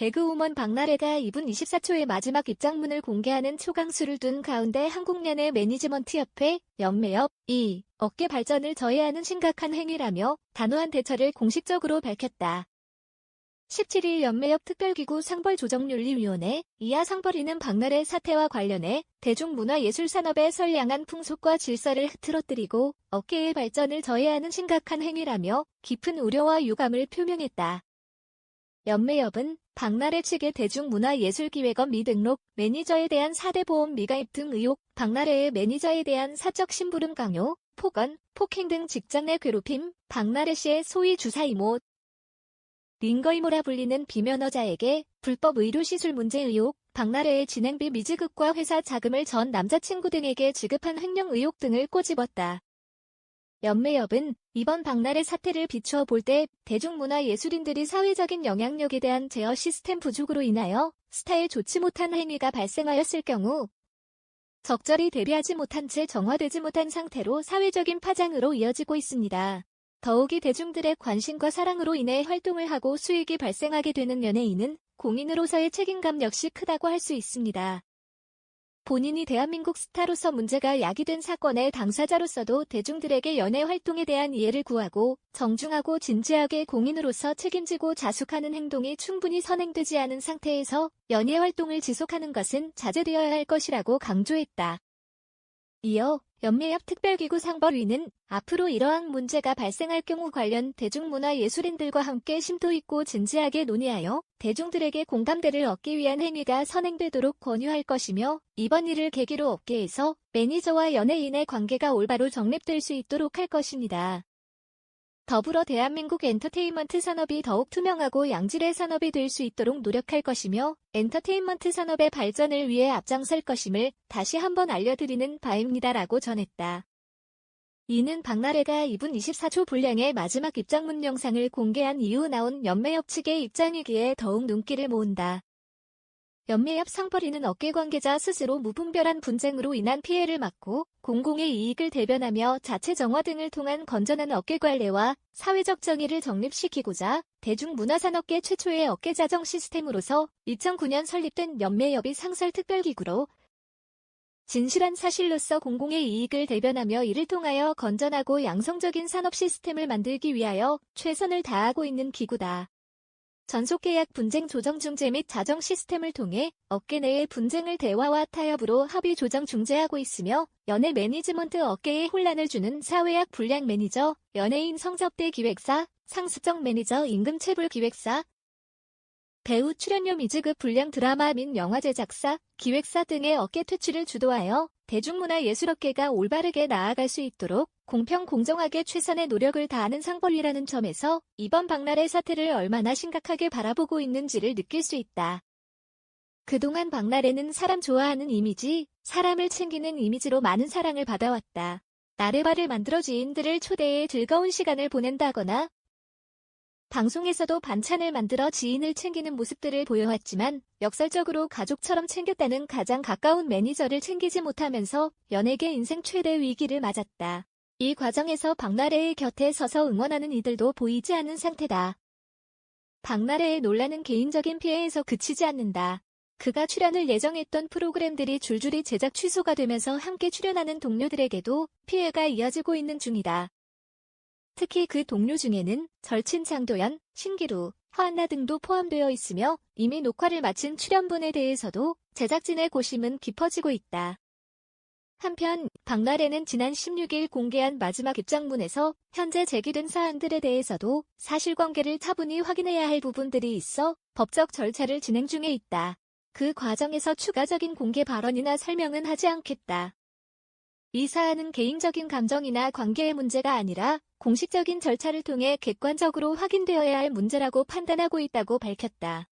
개그우먼 박나래가 이분 24초의 마지막 입장문을 공개하는 초강수를 둔 가운데 한국연예 매니지먼트 협회 연매협 이 어깨 발전을 저해하는 심각한 행위라며 단호한 대처를 공식적으로 밝혔다. 17일 연매협 특별기구 상벌조정윤리위원회 이하 상벌위는 박나래 사태와 관련해 대중문화예술산업의 선량한 풍속과 질서를 흐트러뜨리고 어깨의 발전을 저해하는 심각한 행위라며 깊은 우려와 유감을 표명했다. 연매협은 박나래 측의 대중문화예술기획원 미등록, 매니저에 대한 사대보험 미가입 등 의혹, 박나래의 매니저에 대한 사적 심부름 강요, 폭언, 폭행 등 직장 내 괴롭힘, 박나래 씨의 소위 주사 이모, 링거이모라 불리는 비면허자에게 불법 의료시술 문제 의혹, 박나래의 진행비 미지급과 회사 자금을 전 남자친구 등에게 지급한 횡령 의혹 등을 꼬집었다. 연매협은 이번 박나래 사태를 비추어 볼 때 대중문화 예술인들이 사회적인 영향력에 대한 제어 시스템 부족으로 인하여 스타일 좋지 못한 행위가 발생하였을 경우 적절히 대비하지 못한 채 정화되지 못한 상태로 사회적인 파장으로 이어지고 있습니다. 더욱이 대중들의 관심과 사랑으로 인해 활동을 하고 수익이 발생하게 되는 연예인은 공인으로서의 책임감 역시 크다고 할 수 있습니다. 본인이 대한민국 스타로서 문제가 야기된 사건의 당사자로서도 대중들에게 연예 활동에 대한 이해를 구하고 정중하고 진지하게 공인으로서 책임지고 자숙하는 행동이 충분히 선행되지 않은 상태에서 연예 활동을 지속하는 것은 자제되어야 할 것이라고 강조했다. 이어 연매협 특별기구 상벌위는 앞으로 이러한 문제가 발생할 경우 관련 대중문화 예술인들과 함께 심도 있고 진지하게 논의하여 대중들에게 공감대를 얻기 위한 행위가 선행되도록 권유할 것이며 이번 일을 계기로 업계에서 매니저와 연예인의 관계가 올바로 정립될 수 있도록 할 것입니다. 더불어 대한민국 엔터테인먼트 산업이 더욱 투명하고 양질의 산업이 될 수 있도록 노력할 것이며 엔터테인먼트 산업의 발전을 위해 앞장설 것임을 다시 한번 알려드리는 바입니다라고 전했다. 이는 박나래가 이분 24초 분량의 마지막 입장문 영상을 공개한 이후 나온 연매협 측의 입장이기에 더욱 눈길을 모은다. 연매협 상벌이는 어깨 관계자 스스로 무분별한 분쟁으로 인한 피해를 막고 공공의 이익을 대변하며 자체 정화 등을 통한 건전한 어깨 관리와 사회적 정의를 정립시키고자 대중문화산업계 최초의 어깨 자정 시스템으로서 2009년 설립된 연매협이 상설 특별기구로 진실한 사실로서 공공의 이익을 대변하며 이를 통하여 건전하고 양성적인 산업 시스템을 만들기 위하여 최선을 다하고 있는 기구다. 전속계약 분쟁 조정 중재 및 자정 시스템을 통해 업계 내의 분쟁을 대화와 타협으로 합의 조정 중재하고 있으며 연예 매니지먼트 업계에 혼란을 주는 사회학 불량 매니저, 연예인 성접대 기획사, 상습적 매니저 임금 체불 기획사, 배우 출연료 미지급 불량 드라마 및 영화 제작사, 기획사 등의 업계 퇴출을 주도하여 대중문화 예술업계가 올바르게 나아갈 수 있도록 공평 공정하게 최선의 노력을 다하는 상벌위라는 점에서 이번 박나래 사태를 얼마나 심각하게 바라보고 있는지를 느낄 수 있다. 그동안 박나래는 사람 좋아하는 이미지, 사람을 챙기는 이미지로 많은 사랑을 받아왔다. 나래바를 만들어 지인들을 초대해 즐거운 시간을 보낸다거나 방송에서도 반찬을 만들어 지인을 챙기는 모습들을 보여왔지만 역설적으로 가족처럼 챙겼다는 가장 가까운 매니저를 챙기지 못하면서 연예계 인생 최대 위기를 맞았다. 이 과정에서 박나래의 곁에 서서 응원하는 이들도 보이지 않는 상태다. 박나래의 논란은 개인적인 피해에서 그치지 않는다. 그가 출연을 예정했던 프로그램들이 줄줄이 제작 취소가 되면서 함께 출연하는 동료들에게도 피해가 이어지고 있는 중이다. 특히 그 동료 중에는 절친 장도연, 신기루, 허한나 등도 포함되어 있으며 이미 녹화를 마친 출연분에 대해서도 제작진의 고심은 깊어지고 있다. 한편 박나래는 지난 16일 공개한 마지막 입장문에서 현재 제기된 사안들에 대해서도 사실관계를 차분히 확인해야 할 부분들이 있어 법적 절차를 진행 중에 있다. 그 과정에서 추가적인 공개 발언이나 설명은 하지 않겠다. 이 사안은 개인적인 감정이나 관계의 문제가 아니라 공식적인 절차를 통해 객관적으로 확인되어야 할 문제라고 판단하고 있다고 밝혔다.